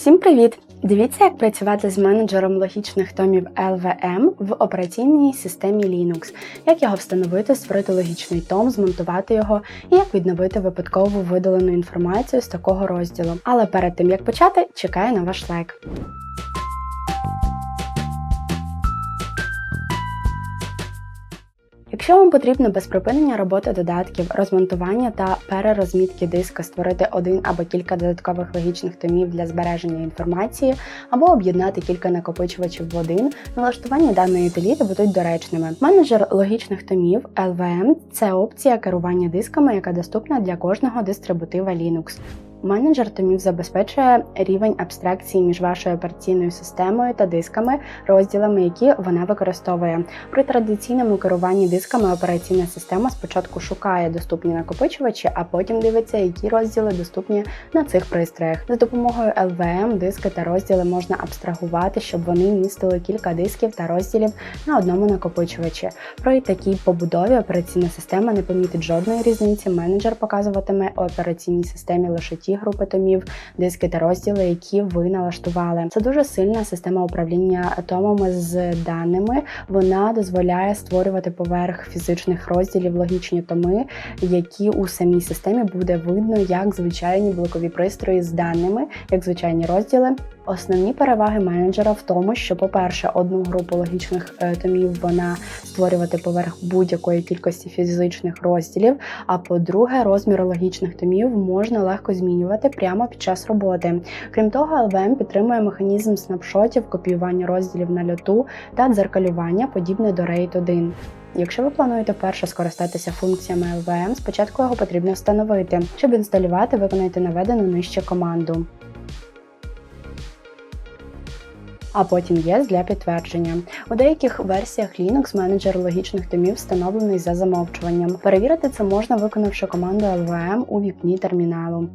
Всім привіт! Дивіться, як працювати з менеджером логічних томів LVM в операційній системі Linux, як його встановити, створити логічний том, змонтувати його і як відновити випадкову видалену інформацію з такого розділу. Але перед тим як почати, чекаю на ваш лайк. Якщо вам потрібно без припинення роботи додатків, розмонтування та перерозмітки диска створити один або кілька додаткових логічних томів для збереження інформації, або об'єднати кілька накопичувачів в один, налаштування даної утиліти будуть доречними. Менеджер логічних томів LVM – це опція керування дисками, яка доступна для кожного дистрибутива Linux. Менеджер томів забезпечує рівень абстракції між вашою операційною системою та дисками, розділами, які вона використовує. При традиційному керуванні дисками операційна система спочатку шукає доступні накопичувачі, а потім дивиться, які розділи доступні на цих пристроях. За допомогою LVM диски та розділи можна абстрагувати, щоб вони містили кілька дисків та розділів на одному накопичувачі. При такій побудові операційна система не помітить жодної різниці. Менеджер показуватиме операційній системі лише ті групи томів, диски та розділи, які ви налаштували. Це дуже сильна система управління томами з даними. Вона дозволяє створювати поверх фізичних розділів логічні томи, які у самій системі буде видно як звичайні блокові пристрої з даними, як звичайні розділи. Основні переваги менеджера в тому, що, по-перше, одну групу логічних е, томів вона створювати поверх будь-якої кількості фізичних розділів. А по-друге, розмір логічних томів можна легко змінювати прямо під час роботи. Крім того, LVM підтримує механізм снапшотів, копіювання розділів на льоту та дзеркалювання, подібне до RAID 1. Якщо ви плануєте перше скористатися функціями LVM, спочатку його потрібно встановити. Щоб інсталювати, виконайте наведену нижче команду. А потім ЄС для підтвердження. У деяких версіях Linux менеджер логічних томів встановлений за замовчуванням. Перевірити це можна, виконавши команду LVM у вікні терміналу.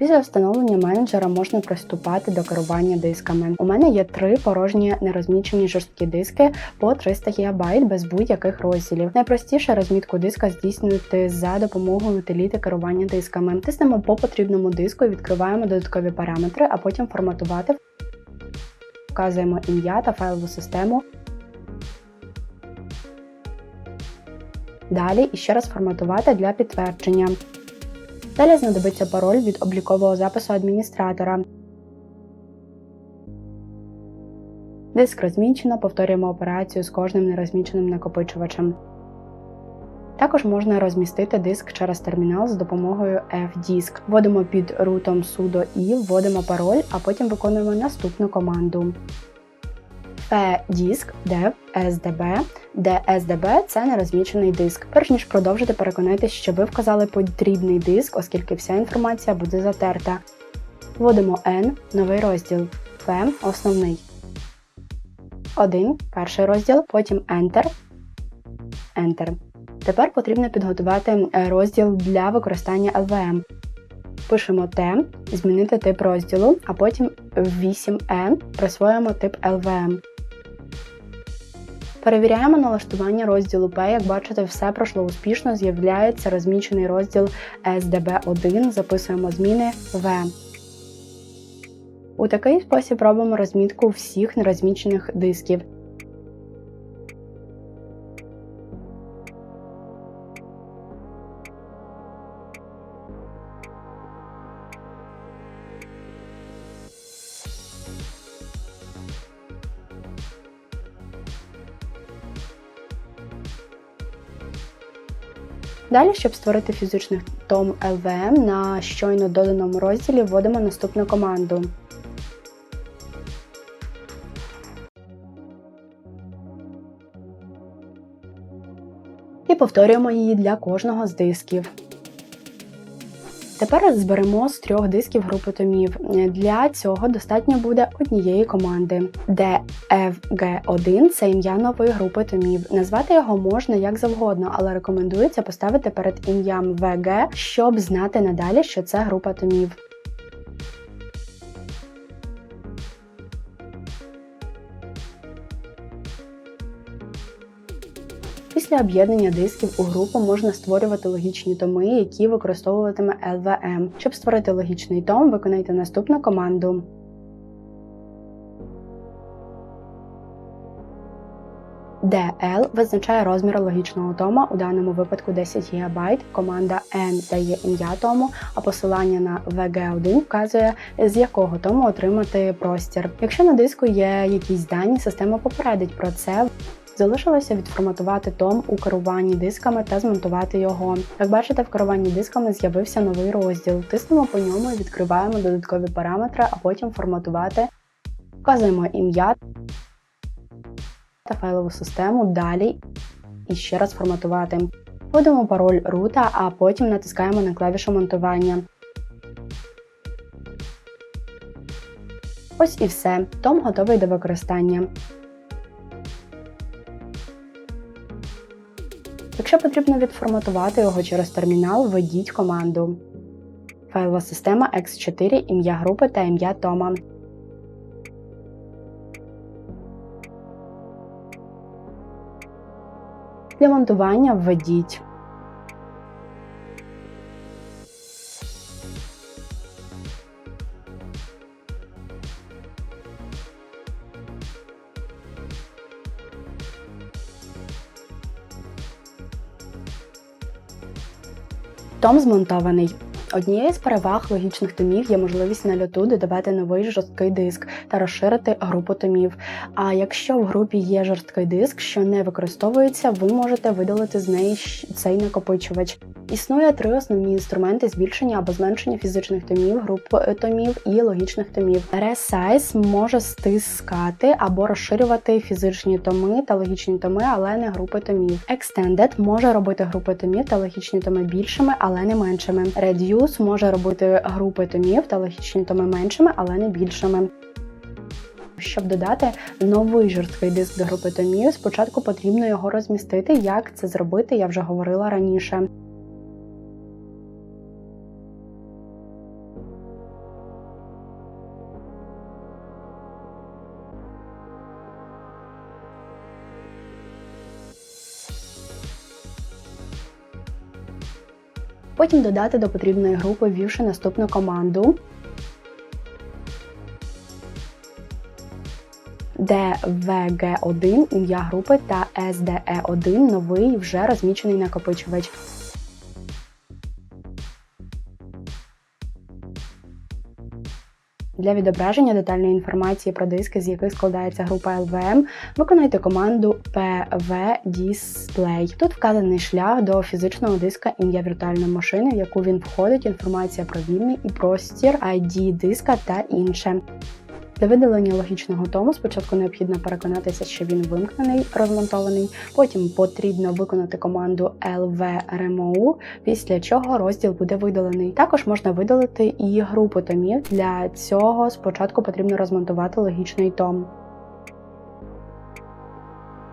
Після встановлення менеджера можна приступати до керування дисками. У мене є три порожні нерозмічені жорсткі диски по 300 ГБ без будь-яких розділів. Найпростіше розмітку диска здійснювати за допомогою утиліти керування дисками. Тиснемо по потрібному диску і відкриваємо додаткові параметри, а потім форматувати. Вказуємо ім'я та файлову систему. Далі і ще раз форматувати для підтвердження. Далі знадобиться пароль від облікового запису адміністратора. Диск розмічено, повторюємо операцію з кожним нерозміченим накопичувачем. Також можна розмістити диск через термінал з допомогою fdisk. Вводимо під рутом sudo i, вводимо пароль, а потім виконуємо наступну команду fdisk dev sdb, де це нерозмічений диск. Перш ніж продовжити, переконайтеся, що ви вказали потрібний диск, оскільки вся інформація буде затерта. Вводимо N, новий розділ, F – основний. 1. Перший розділ, потім Enter. Enter. Тепер потрібно підготувати е, розділ для використання LVM. Пишемо T, змінити тип розділу, а потім 8E присвоїмо тип LVM. Перевіряємо налаштування розділу P. Як бачите, все пройшло успішно. З'являється розмічений розділ SDB1, записуємо зміни В. У такий спосіб робимо розмітку всіх нерозмічених дисків. Далі, щоб створити фізичний том LVM на щойно доданому розділі, вводимо наступну команду. І повторюємо її для кожного з дисків. Тепер зберемо з трьох дисків групи томів. Для цього достатньо буде однієї команди, DFG1 це ім'я нової групи томів. Назвати його можна як завгодно, але рекомендується поставити перед ім'ям VG, щоб знати надалі, що це група томів. Після об'єднання дисків у групу можна створювати логічні томи, які використовуватиме LVM. Щоб створити логічний том, виконайте наступну команду. DL визначає розмір логічного тома, у даному випадку 10 ГБ. Команда N дає ім'я тому, а посилання на VG1 вказує, з якого тому отримати простір. Якщо на диску є якісь дані, система попередить про це. Залишилося відформатувати том у керуванні дисками та змонтувати його. Як бачите, в керуванні дисками з'явився новий розділ. Тиснемо по ньому і відкриваємо додаткові параметри, а потім форматувати. Вказуємо ім'я та файлову систему далі і ще раз форматувати. Вводимо пароль рута, а потім натискаємо на клавішу монтування. Ось і все. Том готовий до використання. Якщо потрібно відформатувати його через термінал, введіть команду. Файлова система X4, ім'я групи та ім'я Тома. Для монтування введіть. Том змонтований. Однією з переваг логічних томів є можливість на льоту додавати новий жорсткий диск та розширити групу томів. А якщо в групі є жорсткий диск, що не використовується, ви можете видалити з неї цей накопичувач. Існує три основні інструменти збільшення або зменшення фізичних томів, груп томів і логічних томів. Resize може стискати або розширювати фізичні томи та логічні томи, але не групи томів. Extended може робити групи томів та логічні томи більшими, але не меншими. Reduce може робити групи томів та логічні томи меншими, але не більшими. Щоб додати новий жорсткий диск до групи томів, спочатку потрібно його розмістити. Як це зробити, я вже говорила раніше. Потім додати до потрібної групи, ввівши наступну команду. DVG1 ім'я групи та SDE1 новий вже розмічений накопичувач. Для відображення детальної інформації про диски, з яких складається група LVM, виконайте команду PV-Display. Тут вказаний шлях до фізичного диска ім'я віртуальної машини, в яку він входить, інформація про вільний і простір, ID диска та інше. Для видалення логічного тому спочатку необхідно переконатися, що він вимкнений, розмонтований. Потім потрібно виконати команду lvremo, після чого розділ буде видалений. Також можна видалити і групу томів. Для цього спочатку потрібно розмонтувати логічний том.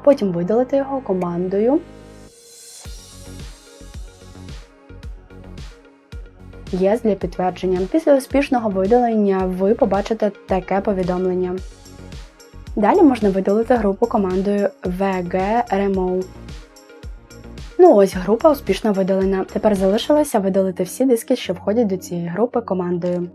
Потім видалити його командою ЄС для підтвердження. Після успішного видалення ви побачите таке повідомлення. Далі можна видалити групу командою VG Ну ось група успішно видалена. Тепер залишилося видалити всі диски, що входять до цієї групи командою.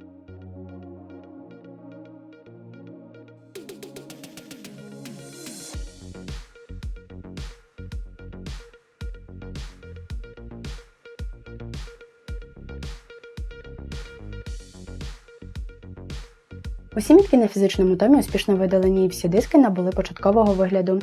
Усі мітки на фізичному томі успішно видалені і всі диски набули початкового вигляду.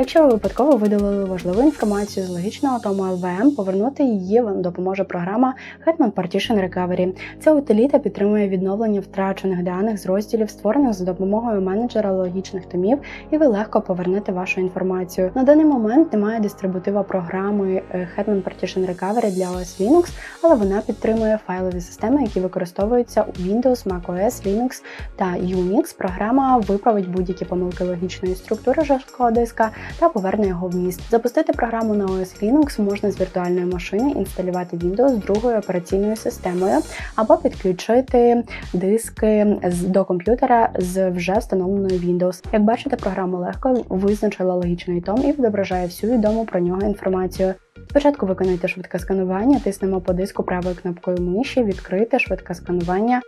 Якщо ви випадково видалили важливу інформацію з логічного тому LVM, повернути її вам допоможе програма Hetman Partition Recovery. Ця утиліта підтримує відновлення втрачених даних з розділів, створених за допомогою менеджера логічних томів, і ви легко повернете вашу інформацію. На даний момент немає дистрибутива програми е, Hetman Partition Recovery для OS Linux, але вона підтримує файлові системи, які використовуються у Windows, macOS, Linux та Unix. Програма виправить будь-які помилки логічної структури жорсткого диска та поверне його в міст. Запустити програму на OS Linux можна з віртуальної машини, інсталювати Windows з другою операційною системою або підключити диски до комп'ютера з вже встановленою Windows. Як бачите, програма легко визначила логічний том і відображає всю відому про нього інформацію. Спочатку виконуйте швидке сканування, тиснемо по диску правою кнопкою миші, відкрити швидке сканування.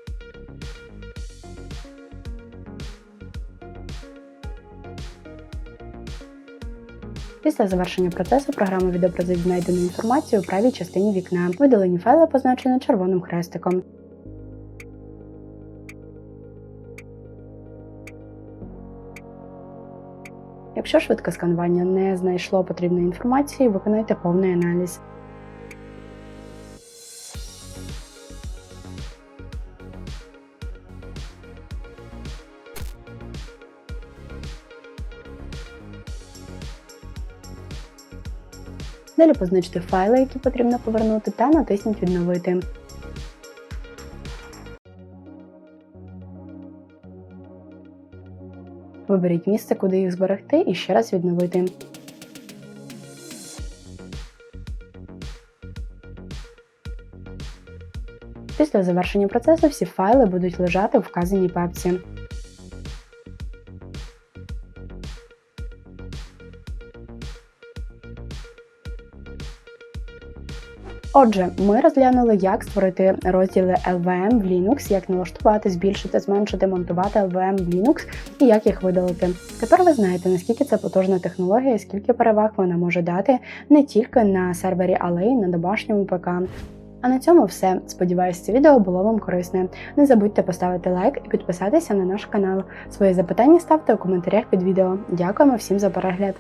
Після завершення процесу програма відобразить знайдену інформацію у правій частині вікна. Видалені файли позначені червоним хрестиком. Якщо швидке сканування не знайшло потрібної інформації, виконайте повний аналіз. Далі позначте файли, які потрібно повернути, та натисніть Відновити. Виберіть місце, куди їх зберегти, і ще раз відновити. Після завершення процесу всі файли будуть лежати у вказаній папці. Отже, ми розглянули, як створити розділи LVM в Linux, як налаштувати, збільшити, зменшити, монтувати LVM в Linux і як їх видалити. Тепер ви знаєте, наскільки це потужна технологія, і скільки переваг вона може дати не тільки на сервері, але й на домашньому ПК. А на цьому все. Сподіваюсь, це відео було вам корисне. Не забудьте поставити лайк і підписатися на наш канал. Свої запитання ставте у коментарях під відео. Дякуємо всім за перегляд!